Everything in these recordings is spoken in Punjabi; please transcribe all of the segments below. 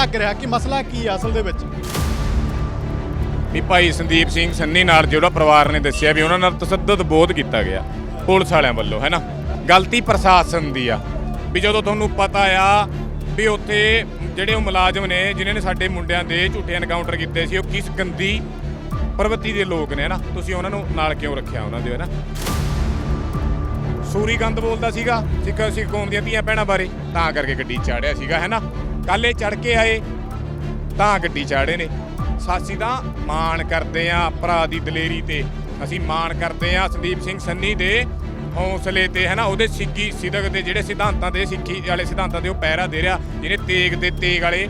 ਲੱਗ ਰਿਹਾ ਕਿ ਮਸਲਾ ਕੀ ਹੈ ਅਸਲ ਦੇ ਵਿੱਚ? ਵੀ ਭਾਈ ਸੰਦੀਪ ਸਿੰਘ ਸੰਨੀ ਨਾਲ ਜਿਹੜਾ ਪਰਿਵਾਰ ਨੇ ਦੱਸਿਆ ਵੀ ਉਹਨਾਂ ਨਾਲ ਤਸੱਦਦ ਬਹੁਤ ਕੀਤਾ ਗਿਆ ਪੁਲਿਸ ਵਾਲਿਆਂ ਵੱਲੋਂ, ਹੈ ਗਲਤੀ ਪ੍ਰਸ਼ਾਸਨ ਦੀ ਆ। ਵੀ ਜਦੋਂ ਤੁਹਾਨੂੰ ਪਤਾ ਆ ਵੀ ਉੱਥੇ ਜਿਹੜੇ ਉਹ ਮੁਲਾਜ਼ਮ ਨੇ, ਜਿਨ੍ਹਾਂ ਨੇ ਸਾਡੇ ਮੁੰਡਿਆਂ ਦੇ ਝੂਠੇ ਐਨਕਾਊਂਟਰ ਕੀਤੇ ਸੀ, ਉਹ ਕਿਸ ਗੰਦੀ ਪ੍ਰਵਿਰਤੀ ਦੇ ਲੋਕ ਨੇ ਨਾ? ਤੁਸੀਂ ਉਹਨਾਂ ਨੂੰ ਨਾਲ ਕਿਉਂ ਰੱਖਿਆ, ਉਹਨਾਂ ਦੇ ਨਾ? ਸੂਰੀ ਗੰਦ ਬੋਲਦਾ ਸੀਗਾ, ਸਿੱਖ ਸਿੱਖ ਕੌਮ ਦੀਆਂ ਧੀਆਂ ਭੈਣਾਂ ਬਾਰੇ, ਤਾਂ ਕਰਕੇ ਗੱਡੀ ਚਾੜਿਆ ਸੀਗਾ, ਹੈ ਕੱਲ ਇਹ ਚੜ ਕੇ ਆਏ। ਤਾਂ ਗੱਡੀ ਚਾੜੇ ਨੇ। ਸਾਸੀ ਦਾ ਮਾਣ ਕਰਦੇ ਆ ਭਰਾ ਦੀ ਦਲੇਰੀ ਤੇ। ਅਸੀਂ ਮਾਣ ਕਰਦੇ ਆ ਸੰਦੀਪ ਸਿੰਘ ਸੰਨੀ ਦੇ ਹੌਸਲੇ ਤੇ ਹੈ ਨਾ ਉਹਦੇ ਸਿੱਖੀ ਸਿਦਕ ਦੇ ਜਿਹੜੇ ਸਿਧਾਂਤਾਂ ਦੇ ਸਿੱਖੀ ਵਾਲੇ ਸਿਧਾਂਤਾਂ ਦੇ ਉਹ ਪਹਿਰਾ ਦੇ ਰਿਹਾ, ਜਿਹਨੇ ਤੇਗ ਦੇ ਤੇਗ ਵਾਲੇ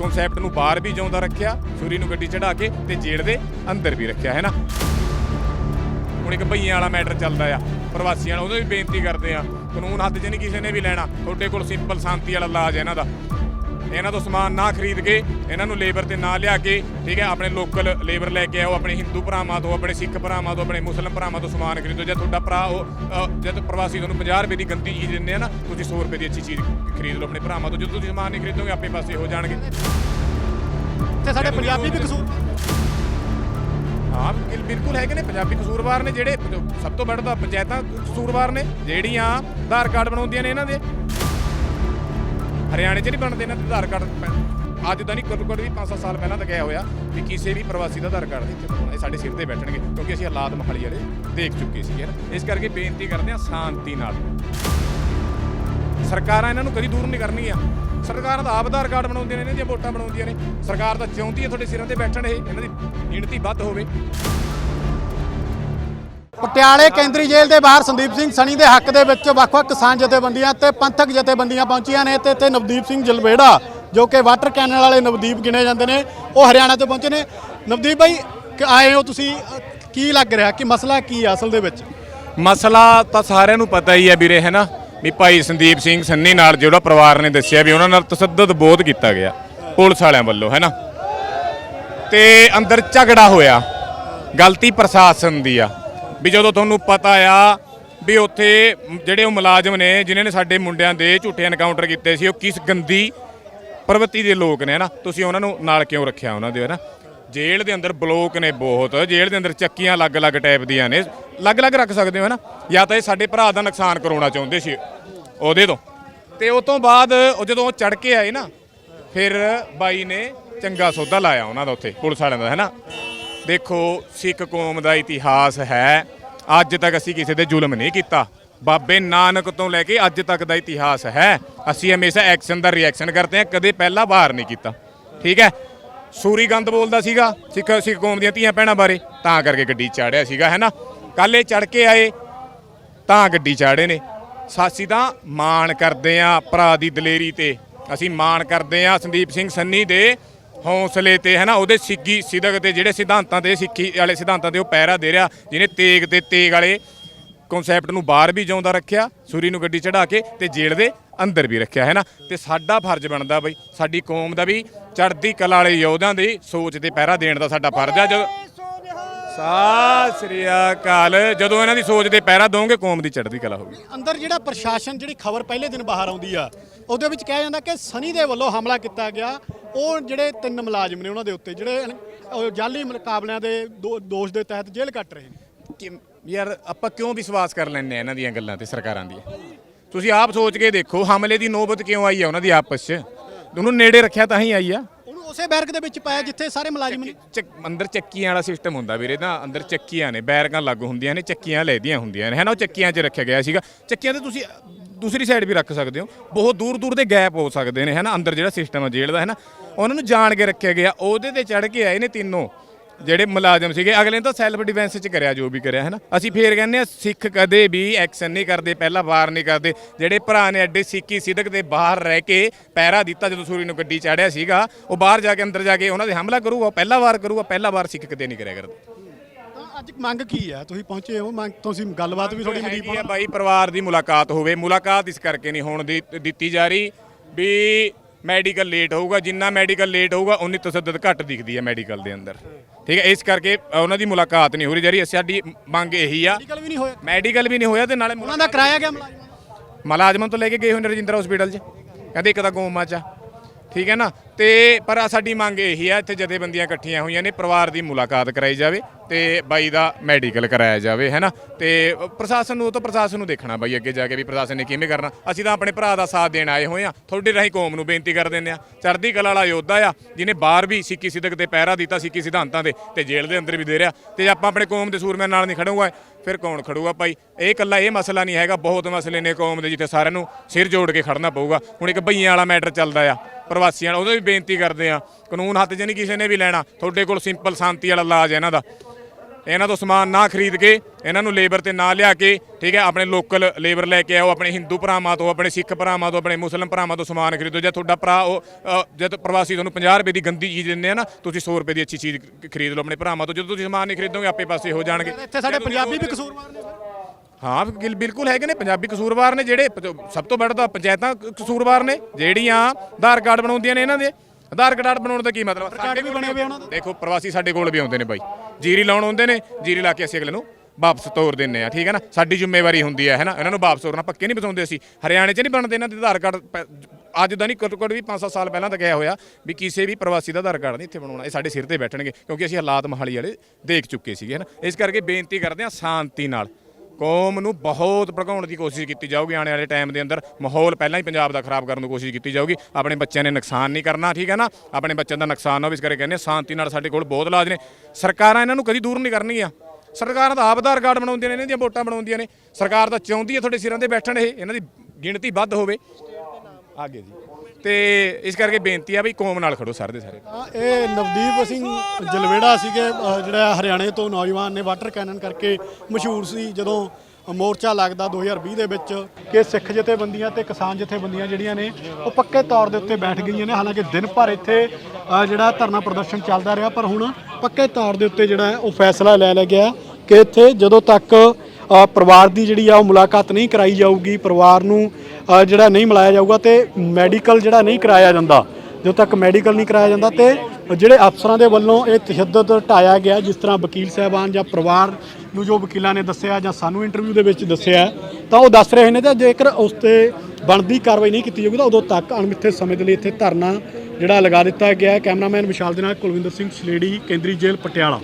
ਕਨਸੈਪਟ ਨੂੰ ਬਾਹਰ ਵੀ ਜਿਉਂਦਾ ਰੱਖਿਆ, ਸੂਰੀ ਨੂੰ ਗੱਡੀ ਚੜਾ ਕੇ ਤੇ ਜੇਲ੍ਹ ਦੇ ਅੰਦਰ ਵੀ ਰੱਖਿਆ, ਹੈ ਨਾ? ਹੁਣ ਇੱਕ ਭਈਆਂ ਵਾਲਾ ਮੈਟਰ ਚੱਲਦਾ ਆ, ਪ੍ਰਵਾਸੀਆਂ ਨੂੰ ਉਹਨੂੰ ਵੀ ਬੇਨਤੀ ਕਰਦੇ ਆ, ਕਾਨੂੰਨ ਹੱਥ 'ਚ ਨਹੀਂ ਕਿਸੇ ਨੇ ਵੀ ਲੈਣਾ। ਤੁਹਾਡੇ ਕੋਲ ਸਿੰਪਲ ਸ਼ਾਂਤੀ ਵਾਲਾ ਇਲਾਜ ਹੈ ਇਹਨਾਂ ਦਾ। ਇਹਨਾਂ ਤੋਂ ਸਮਾਨ ਨਾ ਖਰੀਦ ਕੇ ਇਹਨਾਂ ਨੂੰ ਲੇਬਰ ਤੇ ਨਾ ਲਿਆ ਕੇ ਠੀਕ ਹੈ ਆਪਣੇ ਲੋਕਲ ਲੇਬਰ ਲੈ ਕੇ ਆਓ ਆਪਣੇ ਹਿੰਦੂ ਭਰਾਵਾਂ ਤੋਂ ਆਪਣੇ ਸਿੱਖ ਭਰਾਵਾਂ ਤੋਂ ਆਪਣੇ ਮੁਸਲਮ ਭਰਾਵਾਂ ਤੋਂ ਸਮਾਨ ਖਰੀਦੋ। ਜੇ ਤੁਹਾਡਾ ਭਰਾ ਉਹ ਜਦ ਪ੍ਰਵਾਸੀ ਤੁਹਾਨੂੰ 50 ਰੁਪਏ ਦੀ ਗੰਦੀ ਚੀਜ਼ ਦਿੰਦੇ ਆ ਨਾ ਤੁਸੀਂ 100 ਰੁਪਏ ਦੀ ਅੱਛੀ ਚੀਜ਼ ਖਰੀਦ ਲਓ ਆਪਣੇ ਭਰਾਵਾਂ ਤੋਂ। ਜਦੋਂ ਤੁਸੀਂ ਸਮਾਨ ਨਹੀਂ ਖਰੀਦੋਗੇ ਆਪੇ ਪਾਸੇ ਹੋ ਜਾਣਗੇ। ਤੇ ਸਾਡੇ ਪੰਜਾਬੀ ਵੀ ਕਸੂਰ ਹਾਂ ਬਿਲ- ਬਿਲਕੁਲ ਹੈਗੇ ਨੇ ਪੰਜਾਬੀ ਕਸੂਰਵਾਰ ਨੇ ਜਿਹੜੇ ਸਭ ਤੋਂ ਵੱਡਾ ਤਾਂ ਪੰਚਾਇਤਾਂ ਕਸੂਰਵਾਰ ਨੇ ਜਿਹੜੀਆਂ ਆਧਾਰ ਕਾਰਡ ਬਣਾਉਂਦੀਆਂ ਨੇ ਇਹਨਾਂ ਦੇ। ਹਰਿਆਣੇ 'ਚ ਨਹੀਂ ਬਣਦੇ ਇਹਨਾਂ ਦੇ ਆਧਾਰ ਕਾਰਡ ਪ- ਅੱਜ ਤਾਂ ਨਹੀਂ ਘੱਟੋ ਘੱਟ ਵੀ 5-7 ਸਾਲ ਪਹਿਲਾਂ ਤਾਂ ਗਿਆ ਹੋਇਆ ਵੀ ਕਿਸੇ ਵੀ ਪ੍ਰਵਾਸੀ ਦਾ ਆਧਾਰ ਕਾਰਡ ਨਹੀਂ ਇਹ ਸਾਡੇ ਸਿਰ ਤੇ ਬੈਠਣਗੇ, ਕਿਉਂਕਿ ਅਸੀਂ ਹਾਲਾਤ ਮਹਾਲੀ ਵਾਲੇ ਦੇਖ ਚੁੱਕੇ ਸੀ ਨਾ। ਇਸ ਕਰਕੇ ਬੇਨਤੀ ਕਰਦੇ ਹਾਂ ਸ਼ਾਂਤੀ ਨਾਲ। ਸਰਕਾਰਾਂ ਇਹਨਾਂ ਨੂੰ ਕਦੀ ਦੂਰ ਨਹੀਂ ਕਰਨਗੀਆਂ। ਸਰਕਾਰਾਂ ਦਾ ਆਪ ਆਧਾਰ ਕਾਰਡ ਬਣਾਉਂਦੀਆਂ ਨੇ, ਇਹਨਾਂ ਦੀਆਂ ਵੋਟਾਂ ਬਣਾਉਂਦੀਆਂ ਨੇ। ਸਰਕਾਰ ਤਾਂ ਚਾਹੁੰਦੀ ਹੈ ਤੁਹਾਡੇ ਸਿਰਾਂ ਤੇ ਬੈਠਣ ਇਹ, ਇਹਨਾਂ ਦੀ ਗਿਣਤੀ ਵੱਧ ਹੋਵੇ। ਪਟਿਆਲੇ ਕੇਂਦਰੀ ਜੇਲ੍ਹ ਦੇ ਬਾਹਰ ਸੰਦੀਪ ਸਿੰਘ ਸਣੀ ਦੇ ਹੱਕ ਦੇ ਵਿੱਚ ਵੱਖ-ਵੱਖ ਕਿਸਾਨ ਜਥੇਬੰਦੀਆਂ ਤੇ ਪੰਥਕ ਜਥੇਬੰਦੀਆਂ ਪਹੁੰਚੀਆਂ ਨੇ ਤੇ ਇੱਥੇ ਨਵਦੀਪ ਸਿੰਘ ਜਲਵੇੜਾ, ਜੋ ਕਿ ਵਾਟਰ ਕੈਨਲ ਵਾਲੇ ਨਵਦੀਪ ਗਿਣੇ ਜਾਂਦੇ ਨੇ, ਉਹ ਹਰਿਆਣਾ ਤੋਂ ਪਹੁੰਚੇ ਨੇ। ਨਵਦੀਪ ਭਾਈ ਆਏ ਹੋ ਤੁਸੀਂ? ਕੀ ਲੱਗ ਰਿਹਾ? ਕਿ ਮਸਲਾ ਕੀ ਹੈ ਅਸਲ ਦੇ ਵਿੱਚ? ਮਸਲਾ ਤਾਂ ਸਾਰਿਆਂ ਨੂੰ ਪਤਾ ਹੀ ਹੈ ਵੀਰੇ, ਹੈ ਨਾ? ਵੀ ਭਾਈ ਸੰਦੀਪ ਸਿੰਘ ਸੰਨੀ ਨਾਲ ਜਿਹੜਾ ਪਰਿਵਾਰ ਨੇ ਦੱਸਿਆ ਵੀ ਉਹਨਾਂ ਨਾਲ ਤਸੱਦਦ ਬਹੁਤ ਕੀਤਾ ਗਿਆ, ਪੁਲਿਸ ਵਾਲਿਆਂ ਵੱਲੋਂ, ਹੈ ਨਾ? ਤੇ ਅੰਦਰ ਝਗੜਾ ਹੋਇਆ, ਗਲਤੀ ਪ੍ਰਸ਼ਾਸਨ ਦੀ ਆ। ਵੀ ਜਦੋਂ ਤੁਹਾਨੂੰ ਪਤਾ ਆ ਵੀ ਉੱਥੇ ਜਿਹੜੇ ਉਹ ਮੁਲਾਜ਼ਮ ਨੇ, ਜਿਨ੍ਹਾਂ ਨੇ ਸਾਡੇ ਮੁੰਡਿਆਂ ਦੇ ਝੂਠੇ ਐਨਕਾਊਂਟਰ ਕੀਤੇ ਸੀ, ਉਹ ਕਿਸ ਗੰਦੀ ਪ੍ਰਵਿਰਤੀ ਦੇ ਲੋਕ ਨੇ ਨਾ? ਤੁਸੀਂ ਉਹਨਾਂ ਨੂੰ ਨਾਲ ਕਿਉਂ ਰੱਖਿਆ? ਉਹਨਾਂ ਦੇ, ਹੈ ਨਾ? ਜੇਲ੍ਹ ਦੇ ਅੰਦਰ ਬਲੋਕ ਨੇ ਬਹੁਤ, ਜੇਲ੍ਹ ਦੇ ਅੰਦਰ ਚੱਕੀਆਂ ਅਲੱਗ-ਅਲੱਗ ਟਾਈਪ ਦੀਆਂ ਨੇ, ਅਲੱਗ-ਅਲੱਗ ਰੱਖ ਸਕਦੇ ਹੋ, ਹੈ ਨਾ? ਜਾਂ ਤਾਂ ਇਹ ਸਾਡੇ ਭਰਾ ਦਾ ਨੁਕਸਾਨ ਕਰਾਉਣਾ ਚਾਹੁੰਦੇ ਸੀ, ਉਹਦੇ ਤੋਂ। ਤੇ ਉਸ ਤੋਂ ਬਾਅਦ ਉਹ ਜਦੋਂ ਉਹ ਚੜ ਕੇ ਆਏ ਨਾ, ਫਿਰ ਬਾਈ ਨੇ ਚੰਗਾ ਸੌਦਾ ਲਾਇਆ ਉਹਨਾਂ ਦਾ ਉੱਥੇ, ਪੁਲਿਸ ਵਾਲਿਆਂ ਦਾ, ਹੈ ਨਾ? ਦੇਖੋ, ਸਿੱਖ ਕੌਮ ਦਾ ਇਤਿਹਾਸ ਹੈ। ਅੱਜ ਤੱਕ ਅਸੀਂ ਕਿਸੇ ਤੇ ਜ਼ੁਲਮ ਨਹੀਂ ਕੀਤਾ। ਬਾਬੇ ਨਾਨਕ ਤੋਂ ਲੈ ਕੇ ਅੱਜ ਤੱਕ ਦਾ ਇਤਿਹਾਸ ਹੈ। ਅਸੀਂ ਹਮੇਸ਼ਾ ਐਕਸ਼ਨ ਦਾ ਰਿਐਕਸ਼ਨ ਕਰਦੇ ਹਾਂ, ਕਦੇ ਪਹਿਲਾ ਵਾਰ ਨਹੀਂ ਕੀਤਾ। ਠੀਕ ਹੈ? ਸੂਰੀ ਗੰਦ ਬੋਲਦਾ ਸੀਗਾ, ਸਿੱਖ ਸਿੱਖ ਕੌਮ ਦੀਆਂ ਧੀਆਂ ਭੈਣਾਂ ਬਾਰੇ। ਤਾਂ ਕਰਕੇ ਗੱਡੀ ਚਾੜਿਆ ਸੀਗਾ, ਹੈ ਨਾ? ਕੱਲ ਇਹ ਚੜ ਕੇ ਆਏ, ਤਾਂ ਗੱਡੀ ਚਾੜੇ ਨੇ। ਸਾਸੀ ਤਾਂ ਮਾਣ ਕਰਦੇ ਆ ਭਰਾ ਦੀ ਦਲੇਰੀ ਤੇ। ਅਸੀਂ ਮਾਣ ਕਰਦੇ ਆ ਸੰਦੀਪ ਸਿੰਘ ਸੰਨੀ ਦੇ ਹੌਸਲੇ ਤੇ ਹੈ ਨਾ ਉਹਦੇ ਸਿੱਖੀ ਸਿਦਕ ਤੇ ਜਿਹੜੇ ਸਿਧਾਂਤਾਂ ਦੇ ਸਿੱਖੀ ਵਾਲੇ ਸਿਧਾਂਤਾਂ ਦੇ ਉਹ ਪਹਿਰਾ ਦੇ ਰਿਹਾ ਜਿਹਨੇ ਤੇਗ ਤੇ ਤੇਗ ਵਾਲੇ ਕਨਸੈਪਟ ਨੂੰ ਬਾਹਰ ਵੀ ਜਿਉਂਦਾ ਰੱਖਿਆ ਸੂਰੀ ਨੂੰ ਗੱਡੀ ਚੜਾ ਕੇ ਤੇ ਜੇਲ੍ਹ ਦੇ ਅੰਦਰ ਵੀ ਰੱਖਿਆ ਹੈ ਨਾ। ਤੇ ਸਾਡਾ ਫਰਜ਼ ਬਣਦਾ ਬਈ ਸਾਡੀ ਕੌਮ ਦਾ ਵੀ ਚੜ੍ਹਦੀ ਕਲਾ ਵਾਲੇ ਯੋਧਿਆਂ ਦੀ ਸੋਚ ਤੇ ਪਹਿਰਾ ਦੇਣ ਦਾ ਸਾਡਾ ਫਰਜ਼ ਆ ਜਦੋਂ ਸਤਿ ਸ੍ਰੀ ਅਕਾਲ। ਜਦੋਂ ਇਹਨਾਂ ਦੀ ਸੋਚ ਤੇ ਪਹਿਰਾ ਦੋਗੇ ਕੌਮ ਦੀ ਚੜ੍ਹਦੀ ਕਲਾ ਹੋਊਗੀ। ਅੰਦਰ ਜਿਹੜਾ ਪ੍ਰਸ਼ਾਸਨ ਜਿਹੜੀ ਖਬਰ ਪਹਿਲੇ ਦਿਨ ਬਾਹਰ ਆਉਂਦੀ ਆ ਉਹਦੇ ਵਿੱਚ ਕਿਹਾ ਜਾਂਦਾ ਕਿ ਸਨੀ ਦੇ ਵੱਲੋਂ ਹਮਲਾ ਕੀਤਾ ਗਿਆ। ਉਹ ਜਿਹੜੇ ਤਿੰਨ ਮੁਲਾਜ਼ਮ ਨੇ ਉਹਨਾਂ ਦੇ ਉੱਤੇ ਜਿਹੜੇ ਅਹ, ਜਾਲੀ ਮੁਕਾਬਲਿਆਂ ਦੇ ਦੋ- ਦੋਸ਼ ਦੇ ਤਹਿਤ ਜੇਲ੍ਹ ਕੱਟ ਰਹੇ ਨੇ। ਕਿ ਯਾਰ ਆਪਾਂ ਕਿਉਂ ਵਿਸ਼ਵਾਸ ਕਰ ਲੈਂਦੇ ਆ ਇਹਨਾਂ ਦੀਆਂ ਗੱਲਾਂ ਤੇ ਸਰਕਾਰਾਂ ਦੀਆਂ? ਤੁਸੀਂ ਆਪ ਸੋਚ ਕੇ ਦੇਖੋ ਹਮਲੇ ਦੀ ਨੌਬਤ ਕਿਉਂ ਆਈ ਆ ਉਹਨਾਂ ਦੀ ਆਪਸ 'ਚ? ਉਹਨੂੰ ਨੇੜੇ ਰੱਖਿਆ ਤਾਂ ਹੀ ਆਈ ਆ। ਉਹਨੂੰ ਉਸੇ ਬੈਰਕ ਦੇ ਵਿੱਚ ਪਾਇਆ ਜਿੱਥੇ ਸਾਰੇ ਮੁਲਾਜ਼ਮ ਨੇ। ਚੱਕ- ਅੰਦਰ ਚੱਕੀਆਂ ਵਾਲਾ ਸਿਸਟਮ ਹੁੰਦਾ ਵੀਰੇ ਨਾ ਅੰਦਰ ਚੱਕੀਆਂ ਨੇ ਬੈਰਕਾਂ ਲੱਗ ਹੁੰਦੀਆਂ ਨੇ ਚੱਕੀਆਂ ਲੈਦੀਆਂ ਹੁੰਦੀਆਂ ਨੇ ਹੈ ਨਾ? ਉਹ ਚੱਕੀਆਂ 'ਚ ਰੱਖਿਆ ਗਿਆ ਸੀਗਾ। ਚੱਕੀਆਂ ਤੇ ਤੁਸੀਂ ਦੂਸਰੀ ਸਾਈਡ ਵੀ ਰੱਖ ਸਕਦੇ ਹੋ। ਬਹੁਤ ਦੂਰ ਦੂਰ ਦੇ ਗੈਪ ਹੋ ਸਕਦੇ ਨੇ ਹੈ ਨਾ ਅੰਦਰ ਜਿਹੜਾ ਸਿਸਟਮ ਹੈ ਜੇਲ੍ਹ ਦਾ ਹੈ ਨਾ ਉਹਨਾਂ ਨੂੰ ਜਾਣ ਕੇ ਰੱਖਿਆ ਗਿਆ। ਉਹਦੇ ਤੇ ਚੜ ਕੇ ਆਏ ਨੇ ਤਿੰਨੋਂ, ਜਿਹੜੇ ਮੁਲਾਜ਼ਮ ਸੀਗੇ। ਅਗਲੇ ਨੇ ਤਾਂ ਸੈਲਫ ਡਿਫੈਂਸ 'ਚ ਕਰਿਆ, ਜੋ ਵੀ ਕਰਿਆ ਹੈ ਨਾ ਅਸੀਂ ਫੇਰ ਕਹਿੰਦੇ ਆ, ਸਿੱਖ ਕਦੇ ਵੀ ਐਕਸ਼ਨ ਨਹੀਂ ਕਰਦੇ, ਪਹਿਲਾ ਵਾਰ ਨਹੀਂ ਕਰਦੇ। ਜਿਹੜੇ ਭਰਾ ਨੇ ਐਡੇ ਸਿੱਖੀ ਸਿਦਕ ਦੇ ਬਾਹਰ ਰਹਿ ਕੇ ਪੈਰਾ ਦਿੱਤਾ ਜਦੋਂ ਸੂਰੀ ਨੂੰ ਗੱਡੀ ਚਾੜਿਆ ਸੀਗਾ, ਉਹ ਬਾਹਰ ਜਾ ਕੇ ਅੰਦਰ ਜਾ ਕੇ ਉਹਨਾਂ ਦੇ ਹਮਲਾ ਕਰੂਗਾ, ਉਹ ਪਹਿਲਾ ਵਾਰ ਕਰੂਗਾ, ਪਹਿਲਾ ਵਾਰ ਸਿੱਖ ਕਦੇ ਨਹੀਂ ਕਰਿਆ ਕਰਦੇ। ਅੱਜ ਮੰਗ ਕੀ ਹੈ ਤੁਸੀਂ ਪਹੁੰਚੇ ਹੋ ਮੰਗ ਤੁਸੀਂ ਗੱਲਬਾਤ ਵੀ ਹੈਗੀ ਮਨਦੀਪ ਆ ਬਾਈ ਪਰਿਵਾਰ ਦੀ ਮੁਲਾਕਾਤ ਹੋਵੇ। ਮੁਲਾਕਾਤ ਇਸ ਕਰਕੇ ਨਹੀਂ ਹੋਣ ਦੀ ਦਿੱਤੀ ਜਾ ਰਹੀ ਵੀ ਮੈਡੀਕਲ ਲੇਟ ਹੋਊਗਾ। ਜਿੰਨਾ ਮੈਡੀਕਲ ਲੇਟ ਹੋਊਗਾ ਉਨੀ ਤਸੱਦਦ ਘੱਟ ਦਿਖਦੀ ਹੈ ਮੈਡੀਕਲ ਦੇ ਅੰਦਰ। ਠੀਕ ਹੈ ਇਸ ਕਰਕੇ ਉਹਨਾਂ ਦੀ ਮੁਲਾਕਾਤ ਨਹੀਂ ਹੋ ਰਹੀ ਜਾ ਰਹੀ। ਸਾਡੀ ਮੰਗ ਇਹੀ ਆ। ਮੈਡੀਕਲ ਵੀ ਨਹੀਂ ਹੋਇਆ। ਮੈਡੀਕਲ ਵੀ ਨਹੀਂ ਹੋਇਆ ਤੇ ਨਾਲੇ ਉਹਨਾਂ ਦਾ ਕਰਾਇਆ ਗਿਆ ਮੁਲਾਜ਼ਮਾਂ ਤੋਂ ਲੈ ਕੇ ਗਏ ਹੋਏ ਨੇ ਰਜਿੰਦਰਾ ਹਸਪੀਟਲ 'ਚ। ਕਹਿੰਦੇ ਇੱਕ ਤਾਂ ਗੋਮਾ 'ਚ ਆ। ਠੀਕ ਹੈ ਨਾ? ਤੇ ਪਰ ਆ ਸਾਡੀ ਮੰਗ ਇਹੀ ਹੈ ਇੱਥੇ ਜਥੇਬੰਦੀਆਂ ਇਕੱਠੀਆਂ ਹੋਈਆਂ ਨੇ ਪਰਿਵਾਰ ਦੀ ਮੁਲਾਕਾਤ ਕਰਾਈ ਜਾਵੇ। ਤੇ ਬਾਈ ਦਾ ਮੈਡੀਕਲ ਕਰਾਇਆ ਜਾਵੇ ਹੈ ਨਾ ਤੇ ਪ੍ਰਸ਼ਾਸਨ ਨੂੰ ਤਾਂ ਪ੍ਰਸ਼ਾਸਨ ਨੂੰ ਦੇਖਣਾ ਬਾਈ, ਅੱਗੇ ਜਾ ਕੇ ਵੀ ਪ੍ਰਸ਼ਾਸਨ ਨੇ ਕਿਵੇਂ ਕਰਨਾ। ਅਸੀਂ ਤਾਂ ਆਪਣੇ ਭਰਾ ਦਾ ਸਾਥ ਦੇਣ ਆਏ ਹੋਏ ਆ ਤੁਹਾਡੇ ਰਾਹੀਂ ਕੌਮ ਨੂੰ ਬੇਨਤੀ ਕਰ ਦਿੰਦੇ ਆ ਚੜ੍ਹਦੀ ਕਲਾ ਵਾਲਾ ਯੋਧਾ ਆ, ਜਿਹਨੇ ਬਾਹਰ ਵੀ ਸਿੱਖੀ ਸਿੱਧਕ ਤੇ ਪਹਿਰਾ ਦਿੱਤਾ, ਸਿੱਖੀ ਸਿਧਾਂਤਾਂ ਦੇ ਤੇ ਜੇਲ੍ਹ ਦੇ ਅੰਦਰ ਵੀ ਦੇ ਰਿਹਾ। ਤੇ ਆਪਾਂ ਆਪਣੇ ਕੌਮ ਦੇ ਸੂਰਮਿਆਂ ਨਾਲ ਨਹੀਂ ਖੜੂਗਾ। ਫਿਰ ਕੌਣ ਖੜੂਗਾ ਭਾਈ ਇਹ ਇਕੱਲਾ ਇਹ ਮਸਲਾ ਨਹੀਂ ਹੈਗਾ। ਬਹੁਤ ਮਸਲੇ ਨੇ ਕੌਮ ਦੇ, ਜਿੱਥੇ ਸਾਰਿਆਂ ਨੂੰ ਸਿਰ ਜੋੜ ਕੇ ਖੜਨਾ ਪਊਗਾ। ਹੁਣ ਇੱਕ ਭਈਆਂ ਵਾਲਾ ਮੈਟਰ ਚੱਲਦਾ ਆ, ਪ੍ਰਵਾਸੀਆਂ ਨਾਲ, ਉਹਦੇ ਵੀ ਬੇਨਤੀ ਕਰਦੇ ਆ ਕਾਨੂੰਨ ਹੱਥ 'ਚ ਨਹੀਂ ਕਿਸੇ ਨੇ ਵੀ ਲੈਣਾ। ਤੁਹਾਡੇ ਕੋਲ ਸਿੰਪਲ ਸ਼ਾਂਤੀ ਵਾਲਾ ਇਲਾਜ ਹੈ ਇਹਨਾਂ ਦਾ। ਇਹਨਾਂ ਤੋਂ ਸਮਾਨ ਨਾ ਖਰੀਦ ਕੇ ਇਹਨਾਂ ਨੂੰ ਲੇਬਰ ਤੇ ਨਾ ਲਿਆ ਕੇ ਠੀਕ ਹੈ ਆਪਣੇ ਲੋਕਲ ਲੇਬਰ ਲੈ ਕੇ ਆਓ ਆਪਣੇ ਹਿੰਦੂ ਭਰਾਵਾਂ ਤੋਂ ਆਪਣੇ ਸਿੱਖ ਭਰਾਵਾਂ ਤੋਂ ਆਪਣੇ ਮੁਸਲਮਾਨ ਭਰਾਵਾਂ ਤੋਂ ਸਮਾਨ ਖਰੀਦੋ। ਜੇ ਤੁਹਾਡਾ ਭਰਾ ਉਹ ਜਦ ਪ੍ਰਵਾਸੀ ਤੁਹਾਨੂੰ 50 ਰੁਪਏ ਦੀ ਗੰਦੀ ਚੀਜ਼ ਦਿੰਦੇ ਆ ਨਾ ਤੁਸੀਂ 100 ਰੁਪਏ ਦੀ ਅੱਛੀ ਚੀਜ਼ ਖਰੀਦ ਲਓ ਆਪਣੇ ਭਰਾਵਾਂ ਤੋਂ। ਜਦੋਂ ਤੁਸੀਂ ਸਮਾਨ ਨਹੀਂ ਖਰੀਦੋਗੇ ਆਪੇ ਪਾਸੇ ਹੋ ਜਾਣਗੇ। ਇੱਥੇ ਸਾਡੇ ਪੰਜਾਬੀ ਵੀ ਕਸੂਰਵਾਰ ਨੇ ਹਾਂ ਬਿਲ- ਬਿਲਕੁਲ ਹੈਗੇ ਨੇ ਪੰਜਾਬੀ ਕਸੂਰਵਾਰ ਨੇ ਜਿਹੜੇ ਸਭ ਤੋਂ ਵੱਡਾ ਤਾਂ ਪੰਚਾਇਤਾਂ ਕਸੂਰਵਾਰ ਨੇ ਜਿਹੜੀਆਂ ਆਧਾਰ ਕਾਰਡ ਬਣਾਉਂਦੀਆਂ ਨੇ ਇਹਨਾਂ ਦੇ। ਆਧਾਰ ਕਾਰਡ ਬਣਾਉਣ ਦਾ ਕੀ ਮਤਲਬ? ਕਾਰਡ ਵੀ ਬਣੇ ਹੋਏ ਉਹਨਾਂ ਦੇ। ਦੇਖੋ ਪ੍ਰਵਾਸੀ ਸਾਡੇ ਕੋਲ ਵੀ ਆਉਂਦੇ ਨੇ ਬਾਈ। ਜੀਰੀ ਲਾਉਣ ਆਉਂਦੇ ਨੇ ਜੀਰੀ ਲਾ ਕੇ ਅਸੀਂ ਅਗਲੇ ਨੂੰ ਵਾਪਸ ਤੋਰ ਦਿੰਨੇ ਆ ਠੀਕ ਹੈ ਨਾ? ਸਾਡੀ ਜ਼ਿੰਮੇਵਾਰੀ ਹੁੰਦੀ ਹੈ ਹੈ ਨਾ? ਇਹਨਾਂ ਨੂੰ ਵਾਪਸ ਤੋਰਨਾ ਪੱਕੇ ਨਹੀਂ ਬਤਾਉਂਦੇ ਅਸੀਂ। ਹਰਿਆਣੇ 'ਚ ਨਹੀਂ ਬਣਦੇ ਇਹਨਾਂ ਦੇ ਆਧਾਰ ਕਾਰਡ ਅੱਜ ਦਾ ਨਹੀਂ ਘੱਟੋ ਘੱਟ ਵੀ 5-7 ਸਾਲ ਪਹਿਲਾਂ ਤਾਂ ਗਿਆ ਹੋਇਆ ਵੀ ਕਿਸੇ ਵੀ ਪ੍ਰਵਾਸੀ ਦਾ ਆਧਾਰ ਕਾਰਡ ਨਹੀਂ ਇੱਥੇ ਬਣਾਉਣਾ। ਇਹ ਸਾਡੇ ਸਿਰ ਤੇ ਬੈਠਣਗੇ ਕਿਉਂਕਿ ਅਸੀਂ ਹਾਲਾਤ ਮਹਾਲੀ ਵਾਲੇ ਦੇਖ ਚੁੱਕੇ ਸੀਗੇ ਹੈ ਨਾ? ਇਸ ਕਰਕੇ ਬੇਨਤੀ ਕਰਦੇ ਹਾਂ ਸ਼ਾਂਤੀ ਨਾਲ ਕੌਮ ਨੂੰ ਬਹੁਤ ਭੜਕਾਉਣ ਦੀ ਕੋਸ਼ਿਸ਼ ਕੀਤੀ ਜਾਊਗੀ ਆਉਣ ਵਾਲੇ ਟਾਈਮ ਦੇ ਅੰਦਰ। ਮਾਹੌਲ ਪਹਿਲਾਂ ਹੀ ਪੰਜਾਬ ਦਾ ਖਰਾਬ ਕਰਨ ਦੀ ਕੋਸ਼ਿਸ਼ ਕੀਤੀ ਜਾਊਗੀ। ਆਪਣੇ ਬੱਚਿਆਂ ਨੇ ਨੁਕਸਾਨ ਨਹੀਂ ਕਰਨਾ, ਠੀਕ ਹੈ ਨਾ? ਆਪਣੇ ਬੱਚਿਆਂ ਦਾ ਨੁਕਸਾਨ ਨਾ ਹੋਵੇ ਇਸ ਕਰਕੇ ਕਹਿੰਦੇ ਸ਼ਾਂਤੀ ਨਾਲ ਸਾਡੇ ਕੋਲ ਬਹੁਤ ਇਲਾਜ ਨੇ। ਸਰਕਾਰਾਂ ਇਹਨਾਂ ਨੂੰ ਕਦੀ ਦੂਰ ਨਹੀਂ ਕਰਨਗੀਆਂ। ਸਰਕਾਰਾਂ ਦਾ ਆਪ ਆਧਾਰ ਕਾਰਡ ਬਣਾਉਂਦੀਆਂ ਨੇ, ਇਹਨਾਂ ਦੀਆਂ ਵੋਟਾਂ ਬਣਾਉਂਦੀਆਂ ਨੇ। ਸਰਕਾਰ ਤਾਂ ਚਾਹੁੰਦੀ ਹੈ ਤੁਹਾਡੇ ਸਿਰਾਂ ਤੇ ਬੈਠਣ ਇਹ, ਇਹਨਾਂ ਦੀ ਗਿਣਤੀ ਵੱਧ ਹੋਵੇ। ਆਗੇ ਜੀ। ਤੇ ਇਸ ਕਰਕੇ ਬੇਨਤੀ ਆ ਵੀ ਕੌਮ ਨਾਲ ਖੜੋ ਸਾਰੇ ਦੇ ਸਾਰੇ। ਤਾਂ ਇਹ ਨਵਦੀਪ ਸਿੰਘ ਜਲਵੇੜਾ ਸੀਗੇ ਅਹ ਜਿਹੜਾ ਹਰਿਆਣੇ ਤੋਂ ਨੌਜਵਾਨ ਨੇ ਵਾਟਰ ਕੈਨਨ ਕਰਕੇ ਮਸ਼ਹੂਰ ਸੀ ਜਦੋਂ ਮੋਰਚਾ ਲੱਗਦਾ 2020 ਦੇ ਵਿੱਚ ਕਿ ਸਿੱਖ ਜਥੇਬੰਦੀਆਂ ਤੇ ਕਿਸਾਨ ਜਥੇਬੰਦੀਆਂ ਜਿਹੜੀਆਂ ਨੇ ਉਹ ਪੱਕੇ ਤੌਰ ਦੇ ਉੱਤੇ ਬੈਠ ਗਈਆਂ ਨੇ। ਹਾਲਾਂਕਿ ਦਿਨ ਭਰ ਇੱਥੇ ਅਹ ਜਿਹੜਾ ਧਰਨਾ ਪ੍ਰਦਰਸ਼ਨ ਚੱਲਦਾ ਰਿਹਾ ਪਰ ਹੁਣ ਪੱਕੇ ਤੌਰ ਦੇ ਉੱਤੇ ਜਿਹੜਾ ਹੈ ਉਹ ਫੈਸਲਾ ਲੈ ਲਿਆ ਗਿਆ ਕਿ ਇੱਥੇ ਜਦੋਂ ਤੱਕ ਅ, ਪਰਿਵਾਰ ਦੀ ਜਿਹੜੀ ਆ ਉਹ ਮੁਲਾਕਾਤ ਨਹੀਂ ਕਰਾਈ ਜਾਊਗੀ ਪਰਿਵਾਰ ਨੂੰ ਜਿਹੜਾ ਨਹੀਂ ਮਿਲਾਇਆ ਜਾਊਗਾ ਤੇ ਮੈਡੀਕਲ ਜਿਹੜਾ ਨਹੀਂ ਕਰਾਇਆ ਜਾਂਦਾ, ਜਦੋਂ ਤੱਕ ਮੈਡੀਕਲ ਨਹੀਂ ਕਰਾਇਆ ਜਾਂਦਾ ਤੇ ਜਿਹੜੇ ਅਫਸਰਾਂ ਦੇ ਵੱਲੋਂ ਇਹ ਤਸ਼ੱਦਦ ਢਾਇਆ ਗਿਆ, ਜਿਸ ਤਰ੍ਹਾਂ ਵਕੀਲ ਸਾਹਿਬਾਨ ਜਾਂ ਪਰਿਵਾਰ ਨੂੰ ਜੋ ਵਕੀਲਾਂ ਨੇ ਦੱਸਿਆ ਜਾਂ ਸਾਨੂੰ ਇੰਟਰਵਿਊ ਦੇ ਵਿੱਚ ਦੱਸਿਆ, ਤਾਂ ਉਹ ਦੱਸ ਰਹੇ ਨੇ ਤੇ ਜੇਕਰ ਉਸ ਤੇ ਬਣਦੀ ਕਾਰਵਾਈ ਨਹੀਂ ਕੀਤੀ ਜਾਊਗੀ ਤਾਂ ਉਦੋਂ ਤੱਕ ਅਣਮਿੱਥੇ ਸਮੇਂ ਦੇ ਲਈ ਇੱਥੇ ਧਰਨਾ ਜਿਹੜਾ ਲਗਾ ਦਿੱਤਾ ਗਿਆ ਹੈ। ਕੈਮਰਾਮੈਨ ਵਿਸ਼ਾਲ ਦੇ ਨਾਲ ਕੁਲਵਿੰਦਰ ਸਿੰਘ ਸਲੇੜੀ, ਕੇਂਦਰੀ ਜੇਲ੍ਹ, ਪਟਿਆਲਾ।